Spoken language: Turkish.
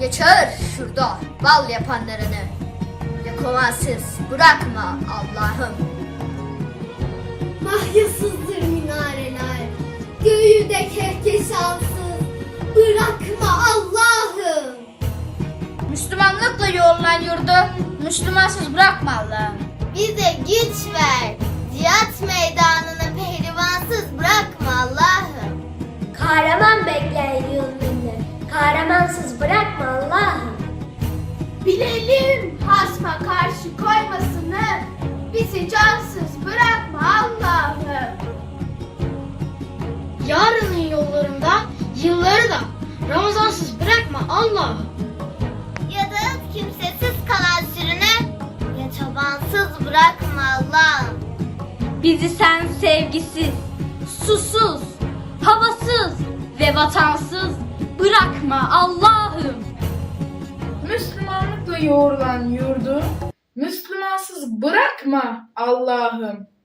Ya çağır şurada bal yapanlarını. Ya kovasız bırakma Allah'ım. Mahyasızdır minareler, göğü de kehkeşansız. Bırakma Allah'ım. Müslümanlıkla yoğrulan yurdu Müslümansız bırakma Allah'ım. Bize güç ver. Cihat meydanını pehlivansız bırakma Allah'ım. Kahraman Bilelim hasma karşı koymasını. Bizi cansız bırakma Allah'ım. Yarının yollarında yılları da Ramazansız bırakma Allah'ım. Ya da kimsesiz kalan sürüne ya çobansız bırakma Allah'ım. Bizi sen sevgisiz, susuz, havasız ve vatansız bırakma Allah'ım. Yoğrulan yurdu Müslümansız bırakma Allah'ım.